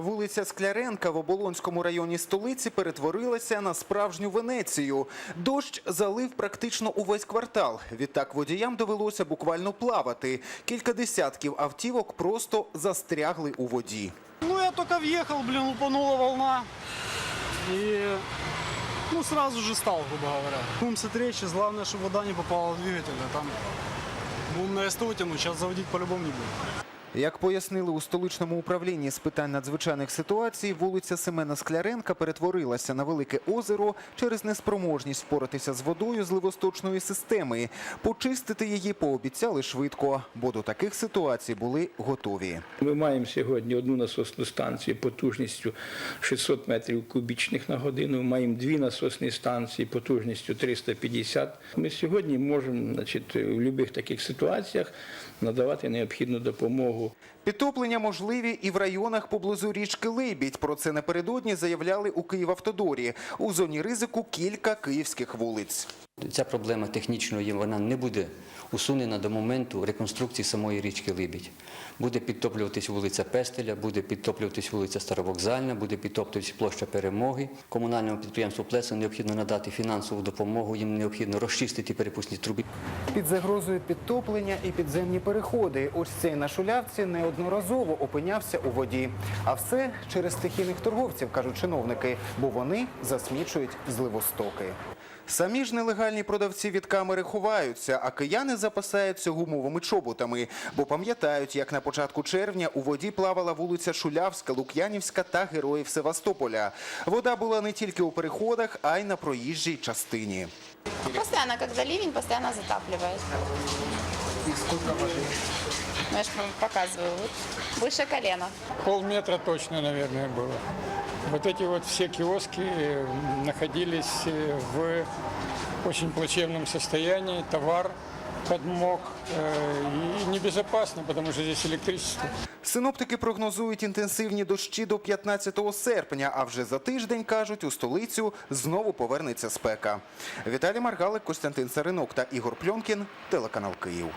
Вулиця Скляренка в Оболонському районі столиці перетворилася на справжню Венецію. Дощ залив практично увесь квартал. Відтак водіям довелося буквально плавати. Кілька десятків автівок просто застрягли у воді. Ну, я только въехал, блин, упанула волна. И, ну, сразу же стал, грубо говоря. Смотреть, сейчас главное, чтобы вода не попала в двигатель. Там будем на СТО тянуть, сейчас заводить по-любому не будем. Як пояснили у столичному управлінні з питань надзвичайних ситуацій, вулиця Семена Скляренка перетворилася на велике озеро через неспроможність впоратися з водою з ливосточної системи. Почистити її пообіцяли швидко, бо до таких ситуацій були готові. Ми маємо сьогодні одну насосну станцію потужністю 600 метрів кубічних на годину. Маємо дві насосні станції потужністю 350. Ми сьогодні можемо значить, в будь-яких таких ситуаціях надавати необхідну допомогу. Підтоплення можливі і в районах поблизу річки Либідь. Про це напередодні заявляли у Київавтодорі. У зоні ризику кілька київських вулиць. Ця проблема технічної вона не буде усунена до моменту реконструкції самої річки Либідь. Буде підтоплюватись вулиця Пестеля, буде підтоплюватись вулиця Старовокзальна, буде підтоплюватись площа Перемоги. Комунальному підприємству Плеса необхідно надати фінансову допомогу, їм необхідно розчистити перепускні труби. Під загрозою підтоплення і підземні переходи. Ось цей на шулявці неодноразово опинявся у воді. А все через стихійних торговців, кажуть чиновники, бо вони засмічують зливостоки. Самі ж нелегальні продавці від камери ховаються, а кияни запасаються гумовими чоботами, бо пам'ятають, як на початку червня у воді плавала вулиця Шулявська, Лук'янівська та Героїв Севастополя. Вода була не тільки у переходах, а й на проїжджій частині. Постоянно, когда ливень, постоянно затапливает. Ну, я же вам показываю. Вот. Выше колена. Полметра точно, наверное, было. Вот эти вот все киоски э, находились э, в очень плачевном состоянии, товар подмок э, и небезопасно, потому что здесь электричество. Синоптики прогнозують інтенсивні дощі до 15 серпня, а вже за тиждень, кажуть, у столицю знову повернеться спека. Віталій Маргалик, Костянтин Саринок та Ігор Пльонкін, телеканал Київ.